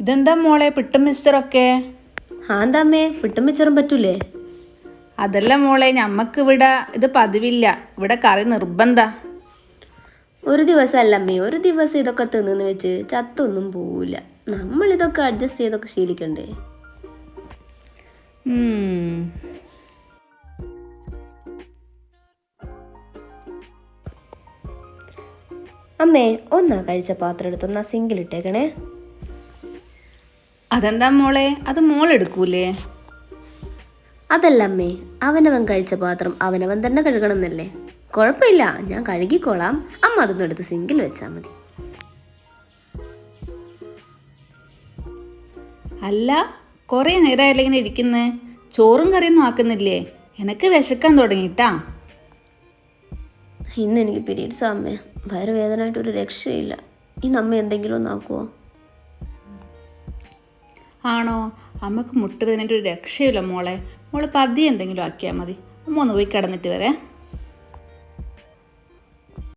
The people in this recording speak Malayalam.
ഇതെന്താ മോളെ? പിട്ടും മിസ്റ്ററൊക്കെ? ആ എന്താ അമ്മേ പിട്ടും മിച്ചറും പറ്റൂലേ? അതല്ല മോളെ ഞമ്മക്ക് ഇവിടെ ഇത് പതിവില്ല. ഇവിടെ കറി നിർബന്ധ. ഒരു ദിവസമല്ല അമ്മേ ഒരു ദിവസം ഇതൊക്കെ തിന്നു വെച്ച് ചത്തൊന്നും പോവില്ല നമ്മൾ ഇതൊക്കെ അഡ്ജസ്റ്റ് ചെയ്തൊക്കെ ശീലിക്കണ്ടേ? അമ്മേ ഒന്നാ കഴിച്ച പാത്രം എടുത്തൊന്നാ സിങ്കിൽ ഇട്ടേക്കണേ. അതെന്താ മോളെ? അത് മോൾ എടുക്കൂലേ അതല്ല അമ്മേ അവനവൻ കഴിച്ച പാത്രം അവനവൻ തന്നെ കഴുകണം എന്നല്ലേ കുഴപ്പമില്ല ഞാൻ കഴുകിക്കോളാം. അമ്മ അതൊന്നും എടുത്ത് സിങ്കിൽ വെച്ചാൽ മതി. അല്ല കുറേ നേരമായില്ല ഇങ്ങനെ ഇരിക്കുന്നേ? ചോറും കറിയൊന്നും ആക്കുന്നില്ലേ? എനക്ക് വിശക്കാൻ തുടങ്ങിട്ടാ ഇന്ന് എനിക്ക് പീരീഡ്സ് അമ്മേ. വയറുവേദനയായിട്ട് ഒരു രക്ഷയില്ല. ഇന്ന് അമ്മ എന്തെങ്കിലും ഒന്ന് ആക്കുവോ? ആണോ? അമ്മയ്ക്ക് മുട്ട് വേദനയുടെ ഒരു രക്ഷയില്ല മോളെ. മോൾ പതി എന്തെങ്കിലും ആക്കിയാൽ മതി. അമ്മ ഒന്ന് പോയി കിടന്നിട്ട് വരെ.